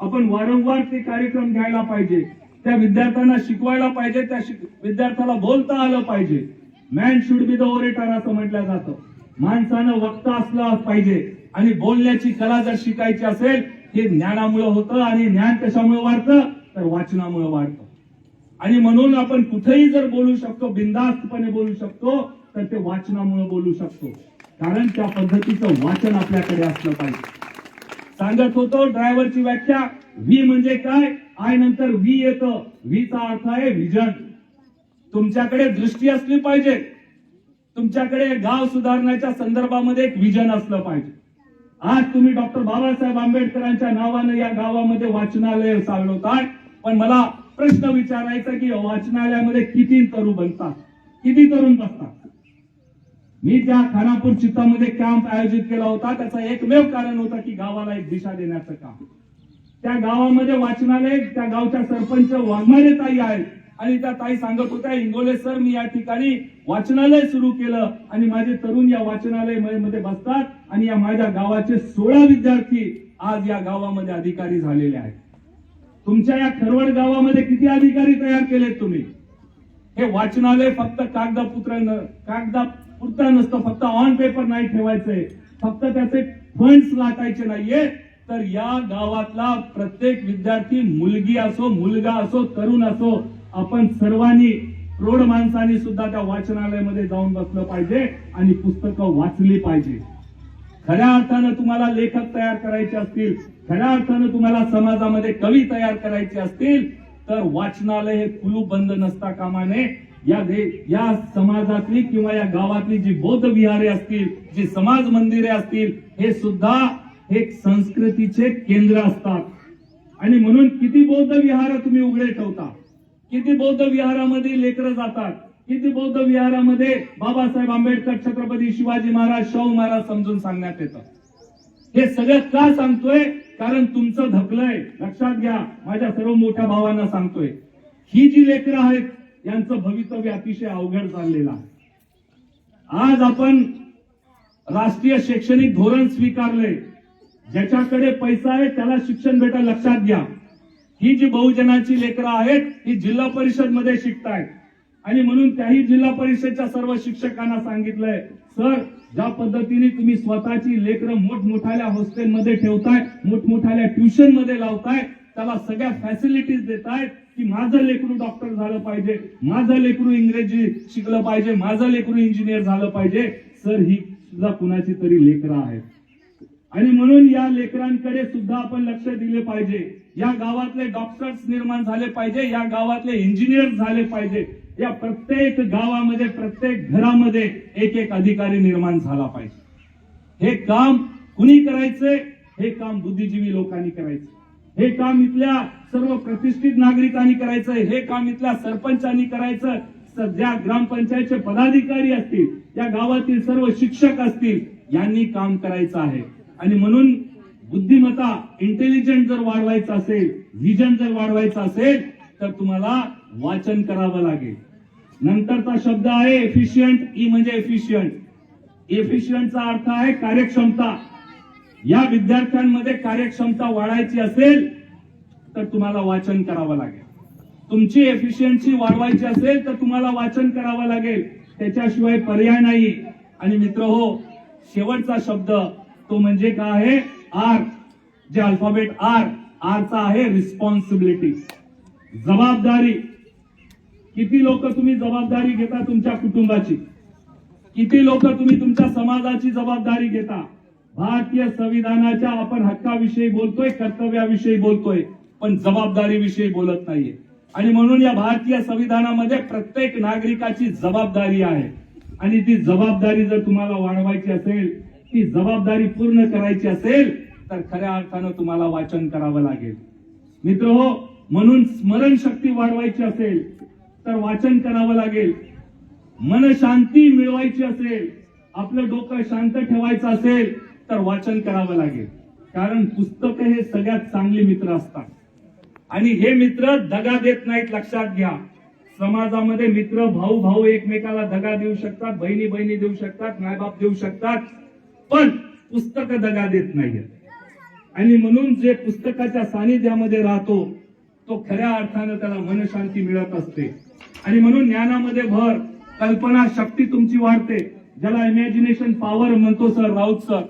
आपण वारंवार ते कार्यक्रम घ्यायला पाहिजे. त्या विद्यार्थ्यांना शिकवायला पाहिजे त्या विद्यार्थ्याला बोलता आलं पाहिजे. Man should be the orator असं म्हटलं जातं. माणसानं वक्ता असलं पाहिजे आणि बोलण्याची कला जर शिकायची असेल हे ज्ञानामुळे होतं आणि ज्ञान कशामुळे वाढतं? तर वाचनामुळे वाढतं. आणि म्हणून आपण कुठेही जर बोलू शकतो बिंदास्तपणे बोलू शकतो तर ते वाचनामुळे बोलू शकतो. कारण त्या पद्धतीचं वाचन आपल्याकडे असलं पाहिजे. सांगत होतो ड्रायव्हरची व्याख्या. व्ही म्हणजे काय? आय नंतर व्ही येतं. व्हीचा अर्थ आहे विजन तुमच्याकडे दृष्टी असली पाहिजे. तुमच्याकडे गाव सुधारण्याच्या संदर्भामध्ये एक विजन असलं पाहिजे. आज तुम्ही डॉक्टर बाबासाहेब आंबेडकरांच्या नावानं या गावामध्ये वाचनालय चालवताय पण मला प्रश्न विचारायचा की वाचनालयामध्ये किती तरुण बनतात किती तरुण बसतात? मी त्या खानापूर चित्तामध्ये कॅम्प आयोजित केला होता. त्याचं एकमेव कारण होतं की गावाला एक दिशा देण्याचं काम. त्या गावामध्ये वाचनालय त्या गावच्या सरपंच वाघमारे ताई आहेत. आणि त्या ताई सांगत होत्या इंगोले सर मी या ठिकाणी वाचनालय सुरू केलं आणि माझे तरुण या वाचनालयमध्ये बसतात आणि या माझ्या गावाचे सोळा विद्यार्थी आज या गावामध्ये अधिकारी झालेले आहेत. तुमच्या या खरवड गावामध्ये किती अधिकारी तयार केलेत तुम्ही? हे वाचनालय फक्त कागदापुत्र कागदापुरता नसतं. फक्त ऑन पेपर नाही ठेवायचंय. फक्त त्याचे फंड्स लाटायचे नाहीये. तर या गावातला प्रत्येक विद्यार्थी मुलगी असो मुलगा असो तरुण असो आपण सर्वांनी प्रौढ माणसांनी सुद्धा त्या वाचनालयामध्ये जाऊन बसलं पाहिजे आणि पुस्तकं वाचली पाहिजे. खऱ्या अर्थानं तुम्हाला लेखक तयार करायचे असतील खऱ्या अर्थानं तुम्हाला समाजामध्ये कवी तयार करायचे असतील तर वाचनालय हे कुलूप बंद नसता कामाने या दे या समाजातली किंवा या गावातली जी बौद्ध विहारे असतील जी समाज मंदिरे असतील हे सुद्धा एक संस्कृतीचे केंद्र असतात. आणि म्हणून किती बौद्ध विहार तुम्ही उघडे ठेवता? किती बौद्ध विहारामध्ये लेकरं जातात? किती बौद्ध विहारामध्ये बाबासाहेब आंबेडकर छत्रपती शिवाजी महाराज शाहू महाराज समजून सांगण्यात येतं? हे सगळं का सांगतोय? कारण तुमचं धकलंय लक्षात घ्या माझ्या सर्व मोठ्या भावांना सांगतोय. ही जी लेकरं आहेत यांचं भवितव्य अतिशय अवघड चाललेलं आहे. आज आपण राष्ट्रीय शैक्षणिक धोरण स्वीकारले ज्याच्याकडे पैसा आहे त्याला शिक्षण भेटा लक्षात घ्या. ही जी बहुजनाची लेकरं आहेत ही जिल्हा परिषदमध्ये शिकतायत. आणि म्हणून त्याही जिल्हा परिषदच्या सर्व शिक्षकांना सांगितलंय सर ज्या पद्धतीने तुम्ही स्वतःची लेकरं मोठमोठाल्या हॉस्टेलमध्ये ठेवताय मोठमोठ्याल्या ट्युशनमध्ये लावताय त्याला सगळ्या फॅसिलिटीज देतायत की माझं लेकरू डॉक्टर झालं पाहिजे माझं लेकरू इंग्रजी शिकलं पाहिजे माझं लेकरू इंजिनियर झालं पाहिजे. सर ही सुद्धा कुणाची तरी लेकरं आहेत. आणि म्हणून या लेकरांकडे सुद्धा आपण लक्ष दिले पाहिजे. या गावातले डॉक्टर्स निर्माण झाले पाहिजे या गावातले इंजिनियर झाले पाहिजे. या प्रत्येक गावामध्ये प्रत्येक घरामध्ये एक एक अधिकारी निर्माण झाला पाहिजे. हे काम कुणी करायचंय? हे काम बुद्धिजीवी लोकांनी करायचं हे काम इथल्या सर्व प्रतिष्ठित नागरिकांनी करायचं हे काम इथल्या सरपंचांनी करायचं. ज्या ग्रामपंचायतचे पदाधिकारी असतील या गावातील सर्व शिक्षक असतील यांनी काम करायचं आहे. आणि म्हणून बुद्धिमत्ता इंटेलिजंट जर वाढवायचं असेल विजन जर वाढवायचं असेल तर तुम्हाला वाचन करावं लागेल. नंतरचा शब्द आहे एफिशियंट ई e म्हणजे एफिशियंट एफिशियंटचा अर्थ आहे कार्यक्षमता. या विद्यार्थ्यांमध्ये कार्यक्षमता वाढायची असेल तर तुम्हाला वाचन करावं लागेल. तुमची एफिशियन्सी वाढवायची असेल तर तुम्हाला वाचन करावं लागेल. त्याच्याशिवाय पर्याय नाही. आणि मित्र हो शेवटचा शब्द तो म्हणजे काय आहे? आर जे अल्फाबेट आर आरचा आहे रिस्पॉन्सिबिलिटी जबाबदारी. किती लोक तुम्ही जबाबदारी घेता तुमच्या कुटुंबाची? किती लोक तुम्ही तुमच्या समाजाची जबाबदारी घेता? भारतीय संविधानाच्या आपण हक्काविषयी बोलतोय कर्तव्याविषयी बोलतोय पण जबाबदारीविषयी बोलत नाहीये. आणि म्हणून या भारतीय संविधानामध्ये प्रत्येक नागरिकाची जबाबदारी आहे. आणि ती जबाबदारी जर तुम्हाला वाढवायची असेल ती जबाबदारी पूर्ण करायची असेल तर खऱ्या अर्थानं तुम्हाला वाचन करावं लागेल. मित्र हो म्हणून स्मरणशक्ती वाढवायची असेल तर वाचन करावं लागेल. मन शांती मिळवायची असेल आपलं डोकं शांत ठेवायचं असेल तर वाचन करावं लागेल. कारण पुस्तक हे सगळ्यात चांगले मित्र असतात. आणि हे मित्र दगा देत नाहीत लक्षात घ्या. समाजामध्ये मित्र भाऊ भाऊ एकमेकाला दगा देऊ शकतात बहिणी बहिणी देऊ शकतात मायबाप देऊ शकतात पण पुस्तक दगा देत नाहीये आणि म्हणून जे पुस्तकाच्या सानिध्यामध्ये राहतो तो खऱ्या अर्थानं त्याला मनशांती मिळत असते. आणि म्हणून ज्ञानामध्ये भर कल्पना शक्ती तुमची वाढते. ज्याला इमॅजिनेशन पॉवर म्हणतो सर राऊत सर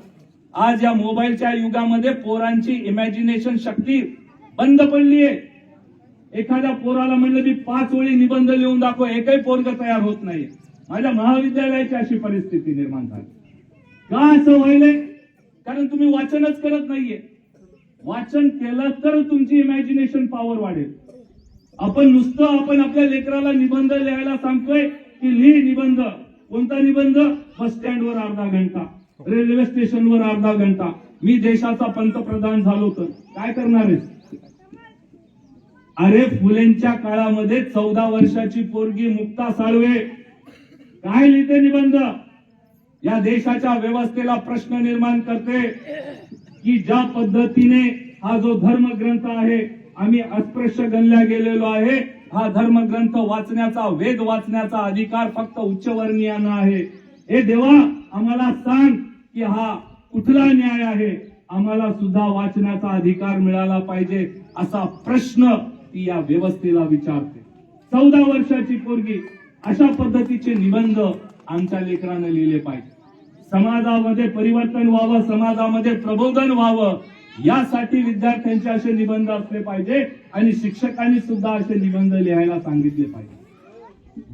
आज या मोबाईलच्या युगामध्ये पोरांची इमॅजिनेशन शक्ती बंद पडली आहे. एखाद्या पोराला म्हणलं मी पाच ओळी निबंध लिहून दाखव एकही पोरग तयार होत नाही. माझ्या महाविद्यालयाची अशी परिस्थिती निर्माण झाली. का असं व्हायलंय? कारण तुम्ही वाचनच करत नाहीये. वाचन केलं तर तुमची इमॅजिनेशन पॉवर वाढेल. आपण नुसतं आपण आपल्या लेकराला निबंध लिहायला सांगतोय की लिहि निबंध. कोणता निबंध? बस स्टँडवर अर्धा घंटा. रेल्वे स्टेशनवर अर्धा घंटा. मी देशाचा पंतप्रधान झालो तर. काय करणार अरे फुलेंच्या काळामध्ये चौदा वर्षाची पोरगी मुक्ता साळवे. काय लिहिते निबंध? या देशाच्या व्यवस्थेला प्रश्न निर्माण करते की ज्या पद्धतीने हा जो धर्मग्रंथ आहे आम्ही अस्पृश्य गणल्या गेलेलो आहे हा धर्मग्रंथ वाचण्याचा वेद वाचण्याचा अधिकार फक्त उच्चवर्णीयांना आहे. हे देवा आम्हाला सांग. की हा कुठला न्याय आहे? आम्हाला सुद्धा वाचण्याचा अधिकार मिळाला पाहिजे असा प्रश्न ती या व्यवस्थेला विचारते. चौदा वर्षाची पोरगी अशा पद्धतीचे निबंध आमच्या लेकरानं लिहिले पाहिजे. समाजामध्ये परिवर्तन व्हावं समाजामध्ये प्रबोधन व्हावं यासाठी विद्यार्थ्यांचे असे निबंध असले पाहिजे आणि शिक्षकांनी सुद्धा असे निबंध लिहायला सांगितले पाहिजे.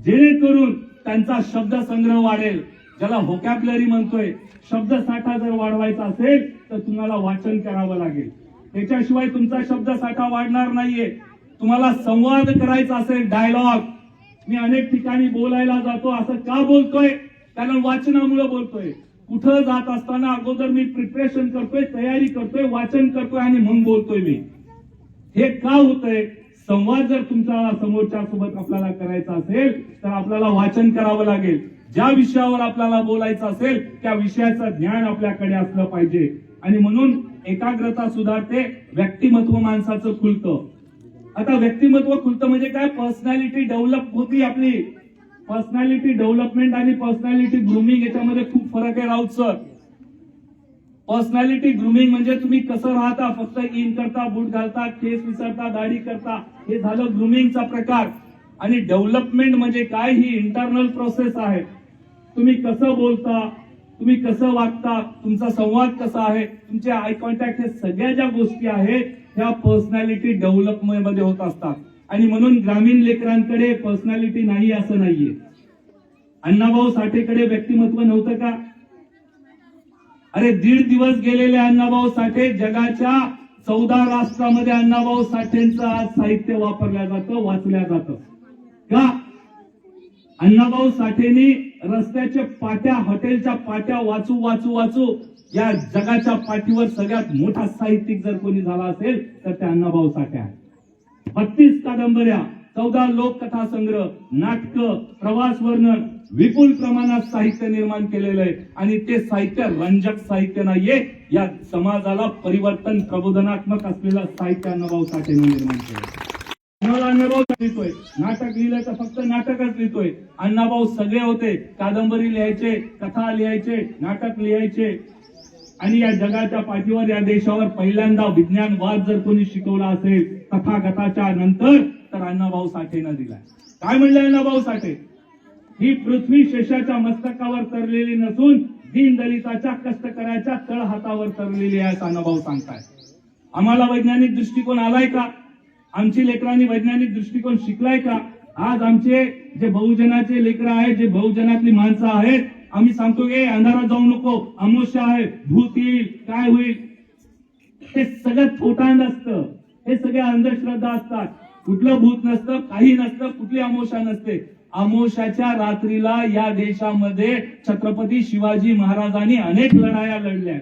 जेणेकरून त्यांचा शब्दसंग्रह वाढेल. ज्याला व्होकॅबलरी म्हणतोय शब्दसाठा जर वाढवायचा असेल तर तुम्हाला वाचन करावं लागेल. त्याच्याशिवाय तुमचा शब्दसाठा वाढणार नाहीये. तुम्हाला संवाद करायचा असेल डायलॉग मी अनेक ठिकाणी बोलायला जातो असं का बोलतोय? कारण वाचनामुळे बोलतोय. कुठं जात असताना अगोदर मी प्रिपरेशन करतोय तयारी करतोय वाचन करतोय आणि मग बोलतोय मी. हे का होतंय? संवाद जर तुमचा समोरच्या सोबत आपल्याला करायचा असेल तर आपल्याला वाचन करावं लागेल. ज्या विषयावर आपल्याला बोलायचं असेल त्या विषयाचं ज्ञान आपल्याकडे असलं पाहिजे. आणि म्हणून एकाग्रता सुधारते व्यक्तिमत्व माणसाचं खुलतं. आता व्यक्तिमत्व खुलतं म्हणजे काय? पर्सनॅलिटी डेव्हलप होती आपली. पर्सनॅलिटी डेव्हलपमेंट आणि पर्सनॅलिटी ग्रुमिंग याच्यामध्ये खूप फरक आहे राऊत सर. पर्सनॅलिटी ग्रुमिंग म्हणजे तुम्ही कसं राहता? फक्त इन करता बूट घालता केस विसरता दाढी करता. हे झालं ग्रुमिंगचा प्रकार. आणि डेव्हलपमेंट म्हणजे काय? ही इंटरनल प्रोसेस आहे. तुम्ही कसं बोलता तुम्ही कसं वागता तुमचा संवाद कसा आहे तुमचे आय कॉन्टॅक्ट हे सगळ्या ज्या गोष्टी आहेत ह्या पर्सनॅलिटी डेव्हलपमेंटमध्ये होत असतात. आणि म्हणून ग्रामीण लेकरांकडे पर्सनॅलिटी नाही असं नाहीये. अण्णाभाऊ साठेकडे व्यक्तिमत्व नव्हतं का? अरे दीड दिवस गेलेले अण्णाभाऊ साठे जगाच्या चौदा राष्ट्रामध्ये अण्णाभाऊ साठेंचं आज साहित्य वापरल्या जातं वाचल्या जातं. का? अण्णाभाऊ साठेनी रस्त्याच्या पाट्या हॉटेलच्या पाट्या वाचू वाचू वाचू या जगाच्या पाठीवर सगळ्यात मोठा साहित्यिक जर कोणी झाला असेल तर त्या अण्णाभाऊ साठे आहे बत्तीस कादंबऱ्या चौदा लोककथा संग्रह नाटक प्रवास वर्णन विपुल प्रमाणात साहित्य निर्माण केलेलं आहे. आणि ते साहित्य रंजक साहित्य नाहीये. या समाजाला परिवर्तन प्रबोधनात्मक असलेलं साहित्य अण्णाभाऊ साठेने निर्माण केलं तुम्हाला अण्णाभाऊ लिहितोय नाटक लिहिलं तर फक्त नाटकच लिहितोय. अण्णाभाऊ सगळे होते. कादंबरी लिहायचे कथा लिहायचे नाटक लिहायचे. आणि या जगाच्या पाठीवर या देशावर पहिल्यांदा विज्ञानवाद जर कोणी शिकवला असेल कथागताच्या नंतर तर अण्णाभाऊ साठेनं दिलाय. काय म्हणलं अण्णाभाऊ साठे? ही पृथ्वी शेषाच्या मस्तकावर तरलेली नसून दीन दलिताच्या कष्टकऱ्याच्या तळहातावर तरलेली आहे असं अण्णाभाऊ सांगताय आम्हाला वैज्ञानिक दृष्टिकोन आलाय का? आमची लेकरांनी वैज्ञानिक दृष्टिकोन शिकलाय का? आज आमचे जे बहुजनाचे लेकर आहेत जे बहुजनातली माणसं आहेत आम्ही सांगतो की अंधारात जाऊ नको अमोशा आहे भूत येईल काय होईल? हे सगळं खोटा नसतं हे सगळे अंधश्रद्धा असतात. कुठलं भूत नसतं काही नसतं कुठली अमोशा नसते. अमोशाच्या रात्रीला या देशामध्ये छत्रपती शिवाजी महाराजांनी अनेक लढाया लढल्या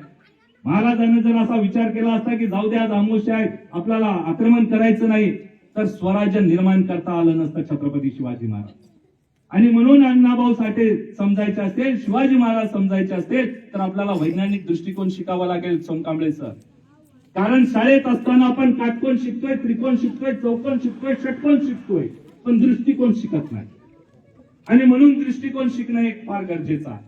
महाराजांनी जर असा विचार केला असता की जाऊ द्या आज अमोशा आहेत आपल्याला आक्रमण करायचं नाही तर स्वराज्य निर्माण करता आलं नसतं छत्रपती शिवाजी महाराज. आणि म्हणून अण्णाभाऊ साठे समजायचे असतील शिवाजी महाराज समजायचे असतील तर आपल्याला वैज्ञानिक दृष्टिकोन शिकावा लागेल सोमकांबळे सर. कारण शाळेत असताना आपण काटकोन शिकतोय त्रिकोण शिकतोय चौकोन शिकतोय षटकोन शिकतोय पण दृष्टिकोन शिकत नाही. आणि म्हणून दृष्टिकोन शिकणं हे फार गरजेचं आहे.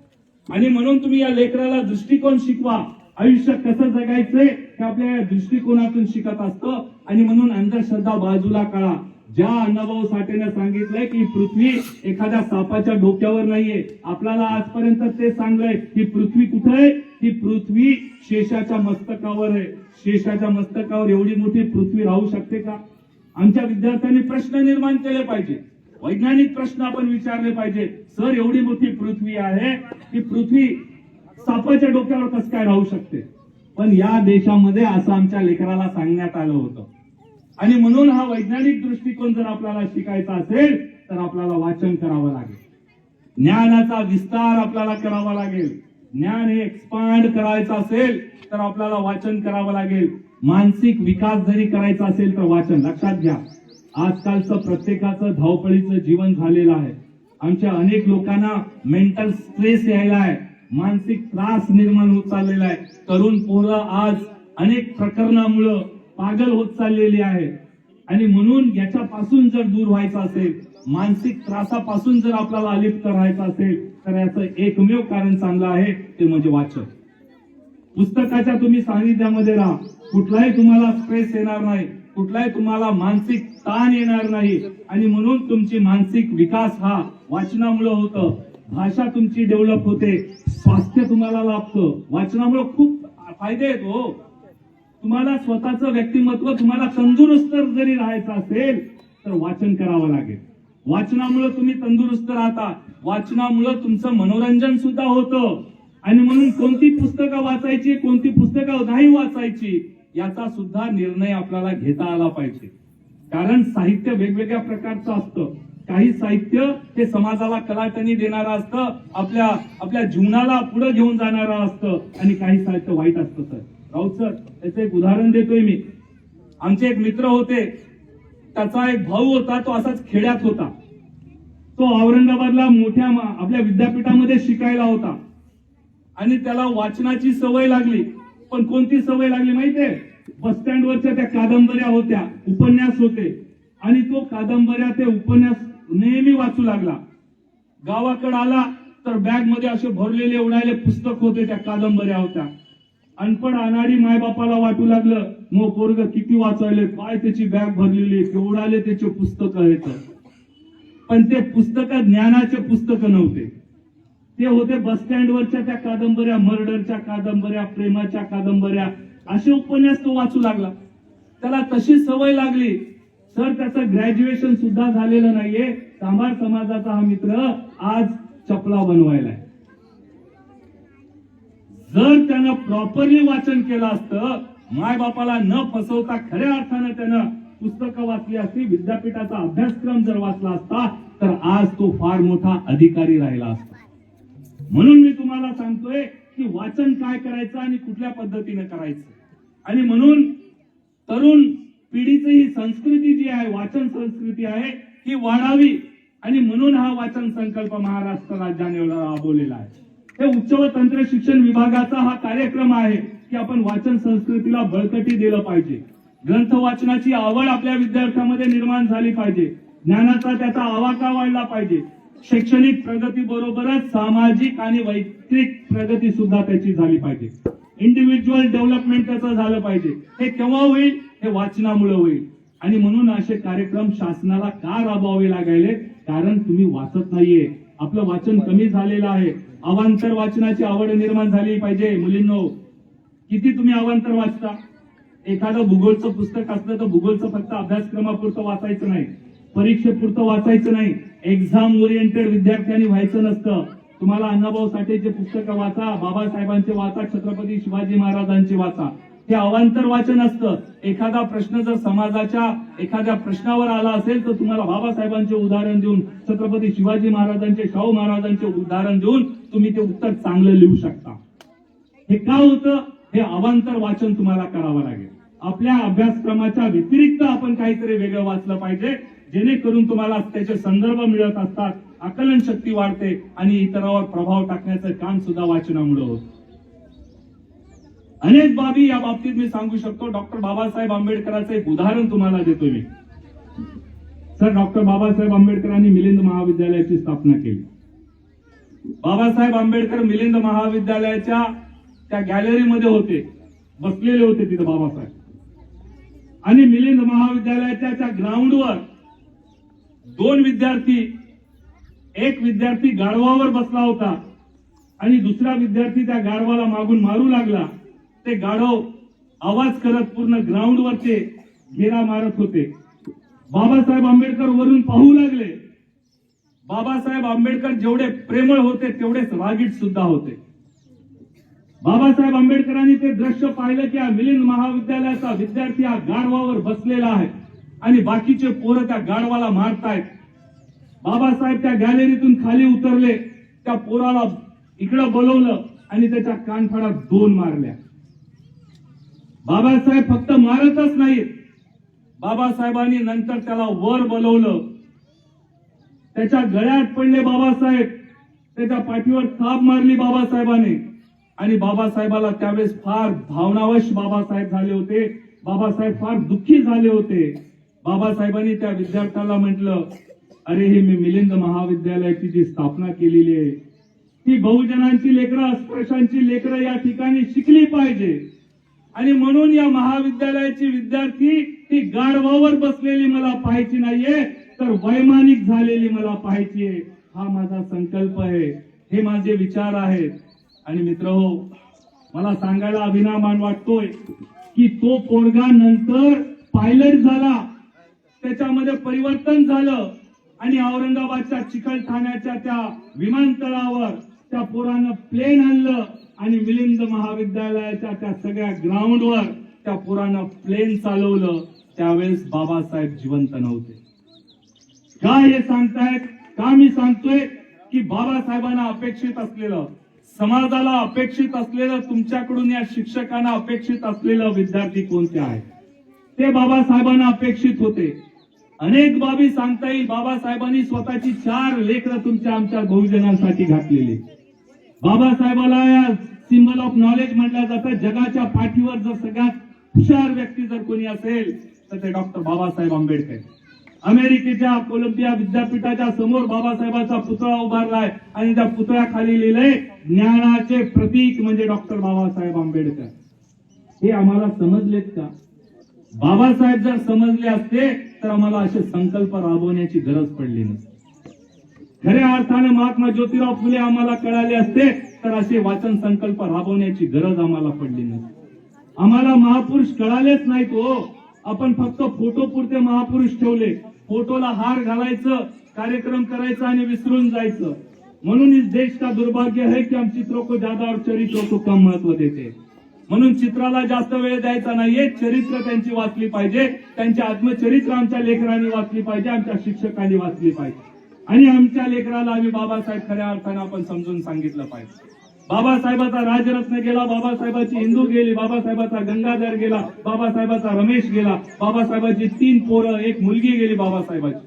आणि म्हणून तुम्ही या लेकराला दृष्टिकोन शिकवा. आयुष्य कसं जगायचंय हे आपल्या दृष्टिकोनातून शिकत असतं. आणि म्हणून अंधश्रद्धा बाजूला काढा ज्या अण्णाभाऊ साठेने सांगितलंय की पृथ्वी एखाद्या सापाच्या डोक्यावर नाहीये. आपल्याला आजपर्यंत ते सांगलंय की पृथ्वी कुठे आहे? ही पृथ्वी शेषाच्या मस्तकावर आहे. शेषाच्या मस्तकावर एवढी मोठी पृथ्वी राहू शकते का? आमच्या विद्यार्थ्यांनी प्रश्न निर्माण केले पाहिजे. वैज्ञानिक प्रश्न आपण विचारले पाहिजे. सर एवढी मोठी पृथ्वी आहे की पृथ्वी सापाच्या डोक्यावर कसं काय राहू शकते? पण या देशामध्ये असं आमच्या लेकराला सांगण्यात आलं होतं. आणि म्हणून हा वैज्ञानिक दृष्टिकोन जर आपल्याला शिकायचा असेल तर आपल्याला वाचन करावं लागेल. ज्ञानाचा विस्तार आपल्याला करावा लागेल. ज्ञान हे एक्सपांड करायचं असेल तर आपल्याला वाचन करावं लागेल. मानसिक विकास जरी करायचा असेल तर वाचन. लक्षात घ्या. आजकालचं प्रत्येकाचं धावपळीचं जीवन झालेलं आहे. आमच्या अनेक लोकांना मेंटल स्ट्रेस यायला आहे. मानसिक त्रास निर्माण होत चाललेला आहे. तरुण पोरं आज अनेक प्रकरणामुळं पागल होत चाललेली आहे आणि म्हणून याच्यापासून जर दूर व्हायचं असेल मानसिक त्रासापासून जर आपल्याला अलिप्त राहायचं असेल तर याचं एकमेव कारण चांगलं आहे ते म्हणजे वाचन. पुस्तकाच्या तुम्ही सानिध्यामध्ये राहा. कुठलाही तुम्हाला स्ट्रेस येणार नाही. कुठलाही तुम्हाला मानसिक ताण येणार नाही. आणि म्हणून तुमची मानसिक विकास हा वाचनामुळे होतं. भाषा तुमची डेव्हलप होते. स्वास्थ्य तुम्हाला लाभतं. वाचनामुळे खूप फायदे आहेत हो. तुम्हाला स्वतःचं व्यक्तिमत्व तुम्हाला तंदुरुस्त जरी राहायचं असेल तर वाचन करावं लागेल. वाचनामुळे तुम्ही तंदुरुस्त राहता. वाचनामुळे तुमचं मनोरंजन सुद्धा होतं. आणि म्हणून कोणती पुस्तकं वाचायची कोणती पुस्तकं नाही वाचायची याचा सुद्धा निर्णय आपल्याला घेता आला पाहिजे. कारण साहित्य वेगवेगळ्या प्रकारचं असतं. काही साहित्य हे समाजाला कलाटणी देणारं असतं आपल्या आपल्या जीवनाला पुढे घेऊन जाणारं असतं आणि काही साहित्य वाईट असतं सर राऊत सर त्याचं एक उदाहरण देतोय मी. आमचे एक मित्र होते. त्याचा एक भाऊ होता तो असाच खेड्यात होता. तो औरंगाबादला मोठ्या आपल्या विद्यापीठामध्ये शिकायला होता. आणि त्याला वाचनाची सवय लागली. पण कोणती सवय लागली माहितीये? बस स्टँडवरच्या त्या कादंबऱ्या होत्या उपन्यास होते. आणि तो कादंबऱ्या ते उपन्यास नेहमी वाचू लागला. गावाकडे आला तर बॅगमध्ये असे भरलेले उडायले पुस्तक होते त्या कादंबऱ्या होत्या. अनपण अनाडी मायबापाला वाटू लागलं मग पोरग किती वाचायले काय त्याची बॅग भरलेली केवढाले त्याचे पुस्तक आहेत पण ते पुस्तक ज्ञानाचे पुस्तक नव्हते. ते होते बस स्टँडवरच्या त्या कादंबऱ्या मर्डरच्या कादंबऱ्या प्रेमाच्या कादंबऱ्या. असे उपन्यास तो वाचू लागला. त्याला तशी सवय लागली सर त्याचं ग्रॅज्युएशन सुद्धा झालेलं नाहीये. सांभार समाजाचा हा मित्र आज चपला बनवायला आहे जर त्यानं प्रॉपरली वाचन केलं असतं माय बापाला न फसवता खऱ्या अर्थानं त्यानं पुस्तकं वाचली असती विद्यापीठाचा अभ्यासक्रम जर वाचला असता तर आज तो फार मोठा अधिकारी राहिला असता. म्हणून मी तुम्हाला सांगतोय की वाचन काय करायचं आणि कुठल्या पद्धतीने करायचं. आणि म्हणून तरुण पिढीची ही संस्कृती जी आहे वाचन संस्कृती आहे ही वाढावी. आणि म्हणून हा वाचन संकल्प महाराष्ट्र राज्याने राबवलेला आहे. हे उच्च व तंत्र शिक्षण विभागाचा हा कार्यक्रम आहे की आपण वाचन संस्कृतीला बळकटी दिलं पाहिजे. ग्रंथ वाचनाची आवड आपल्या विद्यार्थ्यांमध्ये निर्माण झाली पाहिजे. ज्ञानाचा त्याचा आवाका वाढला पाहिजे. शैक्षणिक प्रगती बरोबरच सामाजिक आणि वैयक्तिक प्रगती सुद्धा त्याची झाली पाहिजे. इंडिव्हिज्युअल डेव्हलपमेंट त्याचं झालं पाहिजे. हे केव्हा होईल? हे वाचनामुळे होईल. आणि म्हणून असे कार्यक्रम शासनाला का राबवावे लागायले? कारण तुम्ही वाचत नाहीये. आपलं वाचन कमी झालेलं आहे. अवांतर वाचनाची आवड निर्माण झाली पाहिजे. मुलींनो किती तुम्ही अवांतर वाचता? एखादं भूगोलचं पुस्तक असलं तर भूगोलचं फक्त अभ्यासक्रमापुरतं वाचायचं नाही. परीक्षेपुरतं वाचायचं नाही. एक्झाम ओरिएंटेड विद्यार्थ्यांनी व्हायचं नसतं. तुम्हाला अण्णाभाऊ साठेचे पुस्तकं वाचा बाबासाहेबांचे वाचा छत्रपती शिवाजी महाराजांचे वाचा. हे अवांतर वाचन असतं. एखादा प्रश्न जर समाजाच्या एखाद्या प्रश्नावर आला असेल तर तुम्हाला बाबासाहेबांचे उदाहरण देऊन छत्रपती शिवाजी महाराजांचे शाहू महाराजांचे उदाहरण देऊन तुम्ही ते उत्तर चांगलं लिहू शकता. हे का होतं? हे अवांतर वाचन तुम्हाला करावं लागेल. आपल्या अभ्यासक्रमाच्या व्यतिरिक्त आपण काहीतरी वेगळं वाचलं पाहिजे जेणेकरून तुम्हाला त्याचे संदर्भ मिळत असतात आकलन शक्ती वाढते आणि इतरांवर प्रभाव टाकण्याचं काम सुद्धा वाचनामुळे होतं. अनेक बाबी या बाबतीत मी सांगू शकतो. डॉक्टर बाबासाहेब आंबेडकरांचं एक उदाहरण तुम्हाला देतो मी. सर डॉक्टर बाबासाहेब आंबेडकरांनी मिलिंद महाविद्यालयाची स्थापना केली. बाबासाहेब आंबेडकर मिलिंद महाविद्यालयाच्या त्या गॅलरीमध्ये होते. बसलेले होते तिथे बाबासाहेब. आणि मिलिंद महाविद्यालयाच्या त्या ग्राउंडवर दोन विद्यार्थी एक विद्यार्थी गाढवावर बसला होता आणि दुसरा विद्यार्थी त्या गाढवाला मागून मारू लागला. ते गाढव आवाज करत पूर्ण ग्राउंडवर ते घेरा मारत होते. बाबासाहेब आंबेडकर वरून पाहू लागले. बाबासाहेब आंबेडकर जेवढे प्रेमळ होते तेवढेच रागीट सुद्धा होते. बाबासाहेब आंबेडकरांनी ते दृश्य पाहिलं की हा मिलिंद महाविद्यालयाचा विद्यार्थी हा गाढवावर बसलेला आहे आणि बाकीचे पोरं त्या गाढवाला मारतायत. बाबासाहेब त्या गॅलरीतून खाली उतरले त्या पोराला इकडं बोलवलं आणि त्याच्या कानफाडात दोन मारल्या. बाबासाहेब फक्त मारतच नाहीत. बाबासाहेबांनी नंतर त्याला वर बोलवलं. त्याच्या गळ्यात पडले बाबासाहेब. त्याच्या पाठीवर थाप मारली बाबासाहेबांनी. आणि बाबासाहेबाला त्यावेळेस फार भावनावश बाबासाहेब झाले होते. बाबासाहेब फार दुःखी झाले होते. बाबासाहेबांनी त्या विद्यार्थ्याला म्हटलं अरे हे मी मिलिंद महाविद्यालयाची जी स्थापना केलेली आहे ती बहुजनांची लेकरं अस्पृश्यांची लेकरं या ठिकाणी शिकली पाहिजे. आणि म्हणून या महाविद्यालयाची विद्यार्थी ती गाढवावर बसलेली मला पाहायची नाहीये तर वैमानिक झालेली मला पाहायची हा माझा संकल्प आहे. हे माझे विचार आहेत. आणि मित्र हो मला सांगायला अभिमान वाटतोय की तो पोरगा नंतर पायलट झाला. त्याच्यामध्ये परिवर्तन झालं. आणि औरंगाबादच्या चिकलठाण्याच्या त्या विमानतळावर त्या पोरानं प्लेन आणलं. आणि मिलिंद महाविद्यालयाच्या त्या सगळ्या ग्राउंडवर त्या पोरानं प्लेन चालवलं. त्यावेळेस बाबासाहेब जिवंत नव्हते. का हे सांगतायत? का मी सांगतोय? की बाबासाहेबांना अपेक्षित असलेलं समाजाला अपेक्षित असलेलं तुमच्याकडून या शिक्षकांना अपेक्षित असलेलं विद्यार्थी कोणते आहे ते बाबासाहेबांना अपेक्षित होते. अनेक बाबी सांगता येईल. बाबासाहेबांनी स्वतःची चार लेकरं तुमच्या आमच्या बहुजनांसाठी घातलेली. बाबासाहेबाला या सिम्बल ऑफ नॉलेज म्हटलं जातं. जगाच्या पाठीवर जर सगळ्यात हुशार व्यक्ती जर कोणी असेल तर ते डॉक्टर बाबासाहेब आंबेडकर. अमेरिकेच्या कोलंबिया विद्यापीठाच्या समोर बाबासाहेबांचा पुतळा उभारलाय आणि त्या पुतळ्याखाली लिहिलंय ज्ञानाचे प्रतीक म्हणजे डॉक्टर बाबासाहेब आंबेडकर. हे आम्हाला समजलेत का? बाबासाहेब जर समजले असते तर आम्हाला असे संकल्प राबवण्याची गरज पडली नसते. खऱ्या अर्थाने महात्मा ज्योतिराव फुले आम्हाला कळाले असते तर असे वाचन संकल्प राबवण्याची गरज आम्हाला पडली नसते आम्हाला महापुरुष कळालेच नाहीत हो. आपण फक्त फोटो पुरते महापुरुष ठेवले. फोटोला हार घालायचं कार्यक्रम करायचा आणि विसरून जायचं. म्हणून इस देश का दुर्भाग्य है की हम चित्रों को ज्यादा और चरित्रों को कम महत्त्व देते म्हणून चित्राला जास्त वेळ द्यायचा नाहीये चरित्र त्यांची वाचली पाहिजे. त्यांची आत्मचरित्र आमच्या लेखनाने वाचली पाहिजे आमच्या शिक्षकांनी वाचली पाहिजे. आणि आमच्या लेकराला आम्ही बाबासाहेब खऱ्या अर्थानं आपण समजून सांगितलं पाहिजे. बाबासाहेबाचा राजरत्न गेला बाबासाहेबाची हिंदू गेली बाबासाहेबाचा गंगाधर गेला बाबासाहेबाचा रमेश गेला बाबासाहेबाची तीन पोरं एक मुलगी गेली बाबासाहेबाची.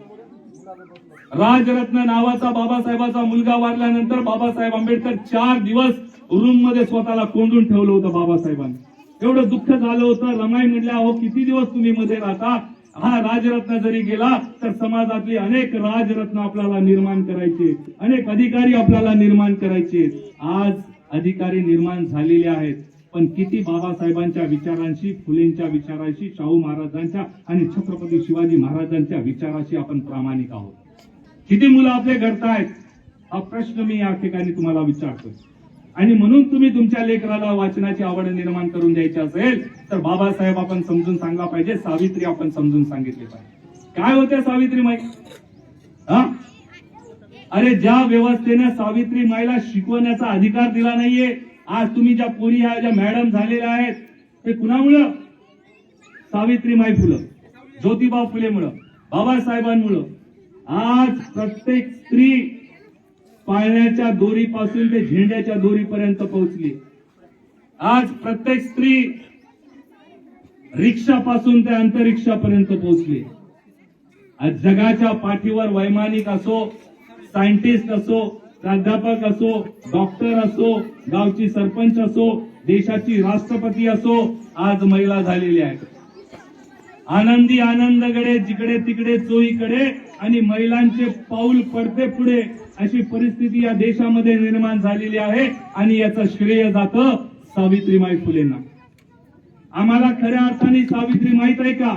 राजरत्न नावाचा बाबासाहेबाचा मुलगा वारल्यानंतर बाबासाहेब आंबेडकर चार दिवस रूममध्ये स्वतःला कोंडून ठेवलं होतं बाबासाहेबांनी. एवढं दुःख झालं होतं रमाई म्हणल्या अहो किती दिवस तुम्ही मध्ये राहता? हा राजरत्न जरी गेला तर समाजातली अनेक राजरत्न आपल्याला निर्माण करायचे. अनेक अधिकारी आपल्याला निर्माण करायचे. आज अधिकारी निर्माण झालेले आहेत. पण किती बाबासाहेबांच्या विचारांशी फुलेंच्या विचारांशी शाहू महाराजांच्या आणि छत्रपती शिवाजी महाराजांच्या विचाराशी आपण प्रामाणिक आहोत. किती मुलं आपले घडतायत? हा प्रश्न मी या ठिकाणी तुम्हाला विचारतो आणि म्हणून तुम्ही तुमच्या लेकराला वाचनाची आवड निर्माण करून द्यायची असेल तर बाबासाहेब आपण समजून सांगला पाहिजे सावित्री आपण समजून सांगितले पाहिजे. काय होते सावित्री माई? हा? अरे ज्या व्यवस्थेने सावित्री माईला शिकवण्याचा अधिकार दिला नाहीये आज तुम्ही ज्या पोरी ह्या ज्या मॅडम झालेल्या आहेत ते कुणामुळं? सावित्रीमाई फुलं ज्योतिबा फुलेमुळं बाबासाहेबांमुळं. आज प्रत्येक स्त्री पाळण्याच्या दोरीपासून ते झेंड्याच्या दोरीपर्यंत पोहोचली. आज प्रत्येक स्त्री रिक्षापासून ते अंतरिक्षापर्यंत पोहोचली. आज जगाच्या पाठीवर वैमानिक असो सायंटिस्ट असो प्राध्यापक असो डॉक्टर असो गावची सरपंच असो देशाची राष्ट्रपती असो आज महिला झालेली आहेत. आनंदी आनंदगडे जिकडे तिकडे चोईकडे आणि महिलांचे पाऊल पडते पुढे अशी परिस्थिती या देशामध्ये निर्माण झालेली आहे आणि याचं श्रेय जातं सावित्रीमाई फुलेंना. आम्हाला खऱ्या अर्थाने सावित्री माहीत आहे का?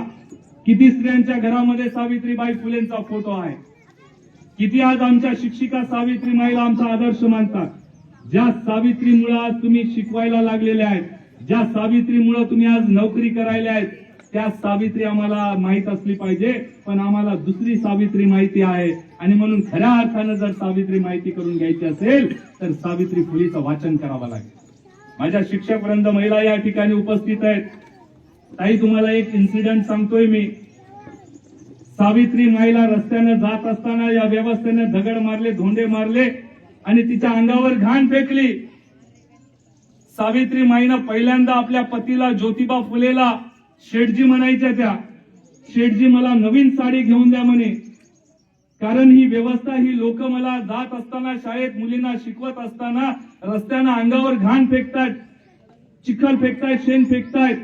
किती स्त्रियांच्या घरामध्ये सावित्रीबाई फुलेंचा फोटो आहे. किती आज आमच्या शिक्षिका सावित्रीमाईला आमचा आदर्श मानतात. ज्या सावित्रीमुळे आज तुम्ही शिकवायला लागलेल्या आहेत ज्या सावित्रीमुळे तुम्ही आज नोकरी करायला आहेत त्या सावित्री आम्हाला माहीत असली पाहिजे पण आम्हाला दुसरी सावित्री माहिती आहे. आणि म्हणून खऱ्या अर्थानं जर सावित्री माहिती करून घ्यायची असेल तर सावित्री फुलीचं वाचन करावं लागेल. माझ्या शिक्षक वृंद महिला या ठिकाणी उपस्थित आहेत. ताई तुम्हाला एक इन्सिडेंट सांगतोय मी. सावित्री महिला रस्त्यानं जात असताना या व्यवस्थेने दगड मारले धोंडे मारले आणि तिच्या अंगावर घाण फेकली. सावित्री माईनं पहिल्यांदा आपल्या पतीला ज्योतिबा फुलेला शेठजी म्हणायच्या त्या शेठजी मला नवीन साडी घेऊन द्या म्हणे. कारण ही व्यवस्था ही लोक मला जात असताना शाळेत मुलींना शिकवत असताना रस्त्यानं अंगावर घाण फेकतायत चिखल फेकतायत शेण फेकतायत.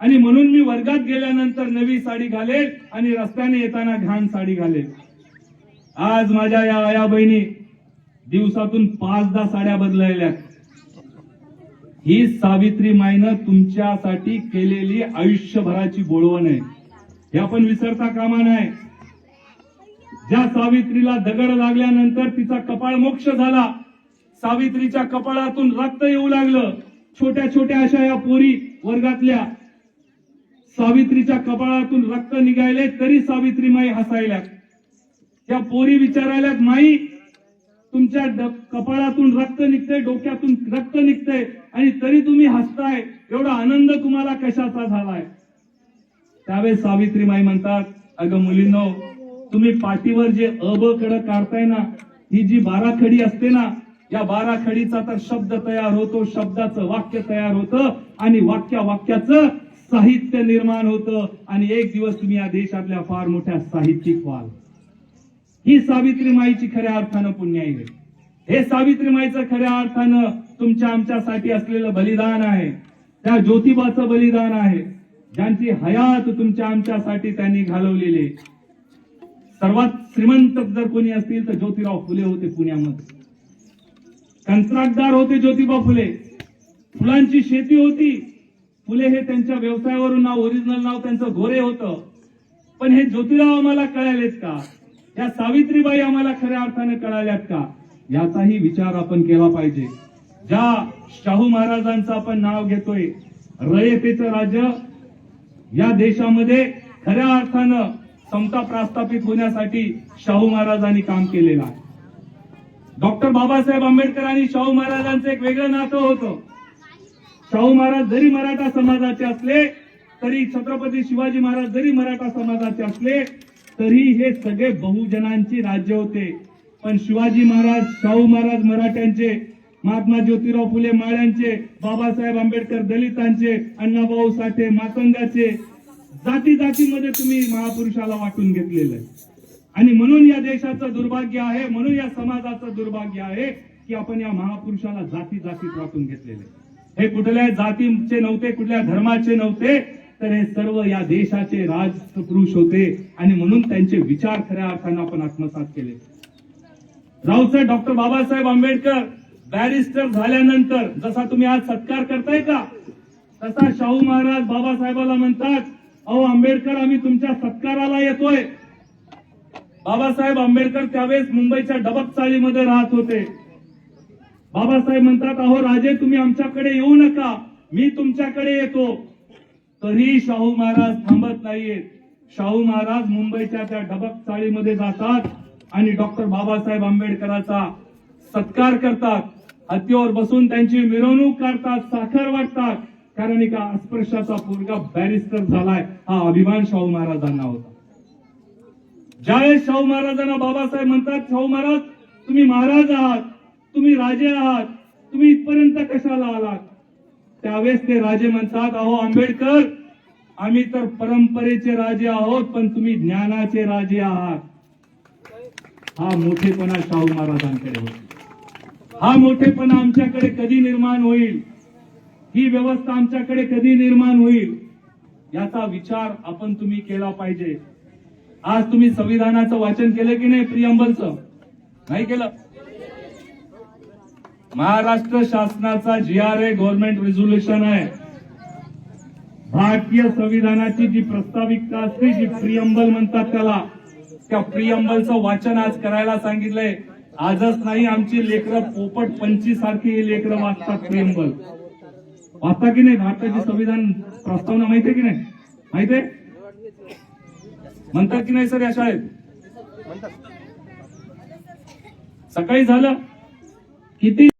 आणि म्हणून मी वर्गात गेल्यानंतर नवी साडी घालेल आणि रस्त्याने येताना घाण साडी घालेल. आज माझ्या या आया बहिणी दिवसातून पाचदा साड्या बदलायल्या ही सावित्री माईनं तुमच्यासाठी केलेली आयुष्यभराची बोळवण आहे. हे आपण विसरता कामा नाही ज्या सावित्रीला दगड लागल्यानंतर तिचा कपाळ मोक्ष झाला. सावित्रीच्या कपाळातून रक्त येऊ लागलं. छोट्या छोट्या अशा या पोरी वर्गातल्या सावित्रीच्या कपाळातून रक्त निघायले तरी सावित्री माई हसायल्या त्या पोरी विचारायल्यात माई तुमच्या कपाळातून रक्त निघतंय डोक्यातून रक्त निघतंय. आणि तरी तुम्ही हसताय एवढा आनंद तुम्हाला कशाचा झालाय? त्यावेळेस सावित्री माई म्हणतात अगं मुलींनो तुम्ही पाठीवर जे अब कड काढताय ना ही जी बारा खडी असते ना या बारा खडीचा तर शब्द तयार होतो शब्दाचं वाक्य तयार होतं आणि वाक्या वाक्याचं साहित्य निर्माण होतं आणि एक दिवस तुम्ही या देशातल्या फार मोठ्या साहित्यिक व्हाल. ही सावित्री माईची खऱ्या अर्थानं पुण्याई आहे. हे सावित्री माईचं खऱ्या अर्थानं तुमच्या आमच्यासाठी असलेलं बलिदान आहे. त्या ज्योतिबाचं बलिदान आहे. ज्यांची हयात तुमच्या आमच्यासाठी त्यांनी घालवलेली सर्वात श्रीमंत जर कोणी असतील तर ज्योतिराव फुले होते पुण्यामध्ये. कंत्राटदार होते ज्योतिबा फुले. फुलांची शेती होती. फुले हे त्यांच्या व्यवसायावरून नाव ओरिजिनल नाव त्यांचं गोरे होतं. पण हे ज्योतिराव आम्हाला कळालेत का? या सावित्रीबाई आम्हाला खऱ्या अर्थाने कळाल्यात का? याचाही विचार आपण केला पाहिजे. ज्या शाहू महाराजांचं आपण नाव घेतोय रयतेचं राज्य या देशामध्ये खऱ्या अर्थानं समता प्रस्थापित होण्यासाठी शाहू महाराजांनी काम केलेलं आहे. डॉक्टर बाबासाहेब आंबेडकर आणि शाहू महाराजांचं एक वेगळं नातं होतं. शाहू महाराज जरी मराठा समाजाचे असले तरी छत्रपती शिवाजी महाराज जरी मराठा समाजाचे असले तरी हे सगळे बहुजनांची राज्य होते. पण शिवाजी महाराज शाहू महाराज मराठ्यांचे महात्मा ज्योतिराव फुले माळ्यांचे बाबासाहेब आंबेडकर दलितांचे अण्णाभाऊ साठे मातंगाचे जाती जातीमध्ये तुम्ही महापुरुषाला वाटून घेतलेलं आहे. आणि म्हणून या देशाचं दुर्भाग्य आहे म्हणून या समाजाचं दुर्भाग्य आहे की आपण या महापुरुषाला जाती जातीत वाटून घेतलेले हे कुठल्या जातीचे नव्हते कुठल्या धर्माचे नव्हते तर हे सर्व या देशाचे राजपुरुष होते. आणि म्हणून त्यांचे विचार खऱ्या अर्थानं आपण आत्मसात केले. रावसाहेब डॉक्टर बाबासाहेब आंबेडकर बॅरिस्टर झाल्यानंतर जसा तुम्ही आज सत्कार करताय का? तसा शाहू महाराज बाबासाहेबाला म्हणतात अहो आंबेडकर आम्ही तुमच्या सत्काराला येतोय. बाबासाहेब आंबेडकर त्यावेळेस मुंबईच्या डबक चाळीमध्ये राहत होते. बाबासाहेब म्हणतात अहो राजे तुम्ही आमच्याकडे येऊ नका. मी तुमच्याकडे येतो. तरी शाहू महाराज थांबत नाहीयेत. शाहू महाराज मुंबईच्या त्या डबक चाळीमध्ये जातात आणि डॉक्टर बाबासाहेब आंबेडकरांचा सत्कार करतात. हत्तीवर बसून त्यांची मिरवणूक काढतात साखर वाटतात. कारण एका अस्पृश्याचा पोरगा बॅरिस्टर झालाय. हा अभिमान शाहू महाराजांना होता. ज्यावेळेस शाहू महाराजांना बाबासाहेब म्हणतात शाहू महाराज तुम्ही महाराज आहात तुम्ही राजे आहात तुम्ही इथपर्यंत कशाला आलात? त्यावेळेस ते राजे म्हणतात अहो आंबेडकर आम्ही तर परंपरेचे राजे आहोत पण तुम्ही ज्ञानाचे राजे आहात. हा मोठेपणा शाहू महाराजांकडे होता. हा मोठेपणा आमच्याकडे कधी निर्माण होईल? ही व्यवस्था आमच्याकडे कधी निर्माण होईल? याचा विचार आपण तुम्ही केला पाहिजे. आज तुम्ही संविधानाचं वाचन केलं की नाही प्रियंबलचं? नाही केलं? महाराष्ट्र शासनाचा G R a government resolution आहे. भारतीय संविधानाची जी प्रस्ताविकता असते जी प्रियंबल म्हणतात त्याला त्या प्रियंबलचं वाचन आज करायला सांगितलंय. आजच नाही आमची लेकरं पोपट पंची सारखी लेकरं वाचतात प्रियंबल वाचता की नाही भारताची संविधान प्रस्तावना माहितीये की नाही? माहितीये म्हणतात की नाही सर या शाळेत? सकाळी झालं. किती